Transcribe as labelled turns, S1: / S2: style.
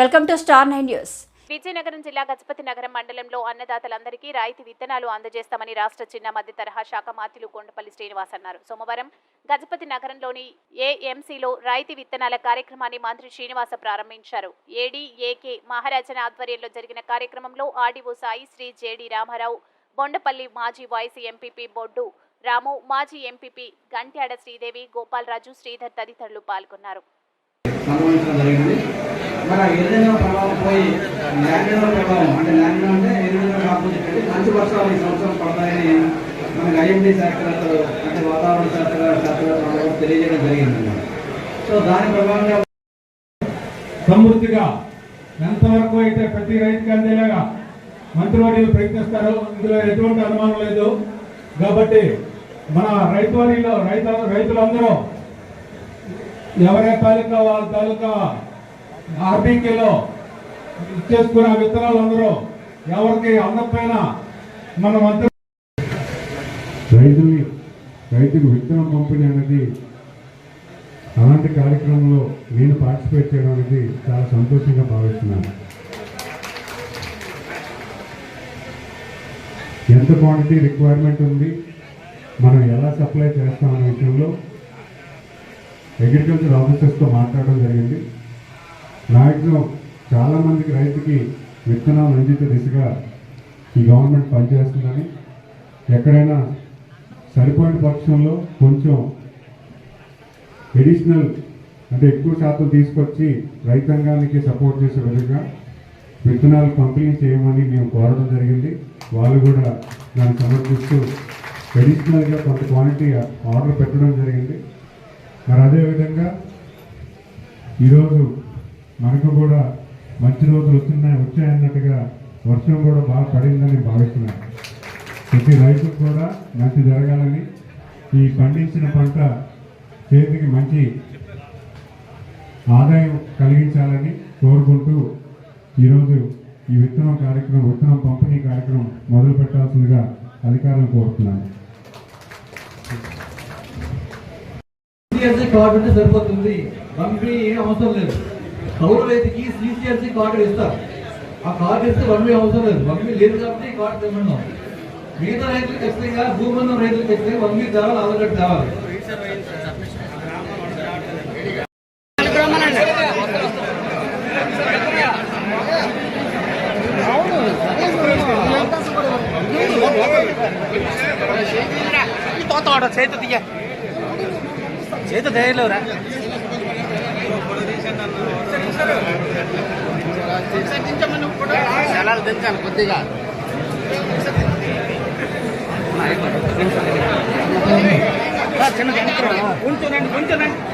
S1: Welcome to Star Nine News.
S2: Vizianagaram జిల్లా గజపతి నగరం మండలంలో అన్నదాతలందరికీ రాయితీ విత్తనాలు అందజేస్తామని రాష్ట్ర చిన్న మధ్య తరహా శాఖ మాత్యులు కొండపల్లి శ్రీనివాస్ అన్నారు. సోమవారం గజపతి నగరంలోని ఏఎంసీలో రాయితీ విత్తనాల కార్యక్రమాన్ని మంత్రి శ్రీనివాస ప్రారంభించారు. ఏడీఏకే మహారాజన ఆధ్వర్యంలో జరిగిన కార్యక్రమంలో ఆర్డీఓ సాయి శ్రీ జేడి రామారావు బొండపల్లి మాజీ వైస్ ఎంపీపీ బొడ్డు రాము మాజీ ఎంపీపీ గంట్యాడ శ్రీదేవి గోపాలరాజు శ్రీధర్ తదితరులు పాల్గొన్నారు.
S3: మన జరిగింది ప్రభావం పోయి ల్యాండ్లో ప్రభావం అంటే ల్యాండ్ అంటే ఎరుదైన ఆపోజిట్ అంటే మంచి వర్షాలు ఈ సంవత్సరం పడతాయని మనకి ఐఎండి శాస్త్రవేత్తలు అంటే వాతావరణ శాస్త్ర శాస్త్రవేత్తలు తెలియజేయడం జరిగింది. సో దాని ప్రభావంగా
S4: సమృద్ధిగా ఎంతవరకు అయితే ప్రతి రైతుకి అందేలాగా మంత్రివర్యులు ప్రయత్నిస్తారు ఇందులో ఎటువంటి అనుమానం లేదు. కాబట్టి మన రైతువర్యులు రైతు రైతులందరూ ఎవరి తాలూకా వాళ్ళ తాలూకా ఆర్బీకేలో ఇచ్చేసుకున్న విత్తనాలు అందరూ ఎవరికి అందకపోయినా మన మంత్రి
S5: రైతుని రైతుకు విత్తనం పంపిణీ అనేది అలాంటి కార్యక్రమంలో నేను పార్టిసిపేట్ చేయడం అనేది చాలా సంతోషంగా భావిస్తున్నాను. ఎంత క్వాంటిటీ రిక్వైర్మెంట్ ఉంది మనం ఎలా సప్లై చేస్తామనే విషయంలో అగ్రికల్చర్ ఆఫీసర్స్తో మాట్లాడడం జరిగింది. మ్యాక్సిమం చాలామందికి రైతుకి విత్తనాలు అందించే దిశగా ఈ గవర్నమెంట్ పనిచేస్తుందని ఎక్కడైనా సరిపోయిన పక్షంలో కొంచెం ఎడిషనల్ అంటే ఎక్కువ శాతం తీసుకొచ్చి రైతాంగానికి సపోర్ట్ చేసే విధంగా విత్తనాలు పంపిణీ చేయమని మేము కోరడం జరిగింది. వాళ్ళు కూడా దాన్ని సమర్పిస్తూ ఎడిషనల్గా కొంత క్వాంటిటీ ఆర్డర్ పెట్టడం జరిగింది. మరి అదేవిధంగా ఈరోజు మనకు కూడా మంచి రోజులు వస్తున్నాయి వచ్చాయన్నట్టుగా వర్షం కూడా బాగా పడిందని భావిస్తున్నాను. ప్రతి రైతుకు కూడా మంచి జరగాలని ఈ పండించిన పంట చేతికి మంచి ఆదాయం కలిగించాలని కోరుకుంటూ ఈరోజు ఈ విత్తనం కార్యక్రమం విత్తనం పంపిణీ కార్యక్రమం మొదలు పెట్టాల్సిందిగా అధికారులు కోరుతున్నాను.
S6: సరిపోతుంది. పంపిణీ ఏం అవసరం లేదు. కౌలు రైతుకి సిసిఆర్సీ కార్డు ఇస్తారు ఆ కార్డు ఇస్తే వన్ అవసరం లేదు వన్ లేదు కాబట్టి ఈ కార్డు తెమ్మన్నాం మిగతా రైతులు ఖచ్చితంగా భూమందం రైతులు ఖచ్చితంగా వన్ వీక్ తేవాలి ఆధార్ కార్డు తేవాలి
S7: తోట చేతు తీయ చేతు ధైర్యలేవురా జలాలు దించాను కొద్దిగా. చిన్న ఉంచునండి ఉంచునండి